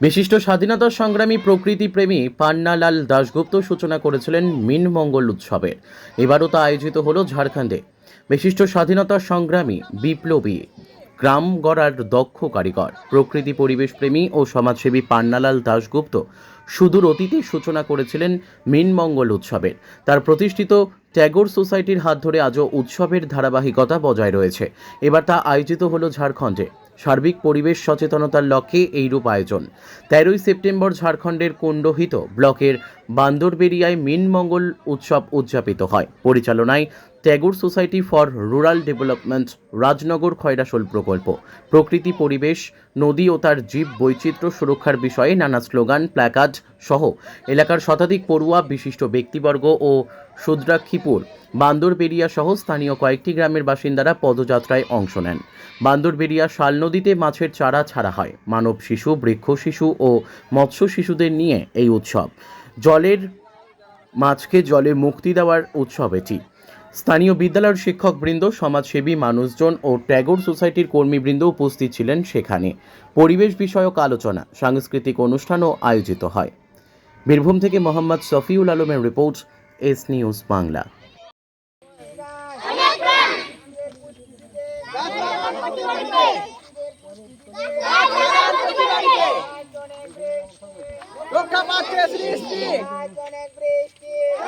বিশিষ্ট স্বাধীনতা সংগ্রামী প্রকৃতি প্রেমী পান্নালাল দাশগুপ্ত সূচনা করেছিলেন মিনমঙ্গল উৎসবের এবারও তা আয়োজিত হলো ঝাড়খণ্ডে। বিশিষ্ট স্বাধীনতা সংগ্রামী বিপ্লবী, গ্রাম গড়ার দক্ষ কারিগর, প্রকৃতি পরিবেশ প্রেমী ও সমাজসেবী পান্নালাল দাশগুপ্ত সুদূর অতীতে সূচনা করেছিলেন মিনমঙ্গল উৎসবের তার প্রতিষ্ঠিত ট্যাগোর সোসাইটির হাত ধরে আজও উৎসবের ধারাবাহিকতা বজায় রয়েছে। এবার তা আয়োজিত হলো ঝাড়খণ্ডে। সার্বিক পরিবেশ সচেতনতার লক্ষ্যে এইরূপ আয়োজন। তেরোই সেপ্টেম্বর ঝাড়খণ্ডের কুণ্ডহিত ব্লকের বান্দরবেরিয়ায় মিনমঙ্গল উৎসব উদযাপিত হয়। পরিচালনায় Tagore society for rural development Rajnagar Khoyrasol প্রকল্প। প্রকৃতি পরিবেশ, নদী ও তার জীব বৈচিত্র্য সুরক্ষার বিষয়ে নানা স্লোগান, প্ল্যাকার্ড সহ এলাকার শতাধিক পড়ুয়া, বিশিষ্ট ব্যক্তিবর্গ ও সুদ্রাক্ষীপুর বান্দরবেরিয়া সহ স্থানীয় কয়েকটি গ্রামের বাসিন্দারা পদযাত্রায় অংশ নেন। বান্দরবেরিয়া শাল নদীতে মাছের চারা ছাড়া হয়। মানব শিশু, বৃক্ষ শিশু ও মৎস্য শিশুদের নিয়ে এই উৎসব। জলের মাছকে জলে মুক্তি দেওয়ার উৎসব এটি। স্থানীয় বিদ্যালয়ের শিক্ষকবৃন্দ, সমাজসেবী মানুষজন ও ট্যাগোর সোসাইটির কর্মীবৃন্দ উপস্থিত ছিলেন সেখানে। পরিবেশ বিষয়ক আলোচনা, সাংস্কৃতিক অনুষ্ঠানও আয়োজিত হয়। বীরভূম থেকে মোহাম্মদ শফিউল আলমের রিপোর্ট এস নিউজ বাংলা। রক্ষা পাচ্ছে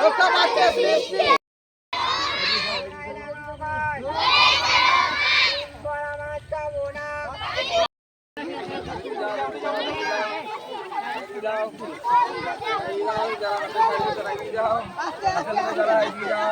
রক্ষা পাচ্ছে দাও দাও দাও দাও দাও দাও দাও দাও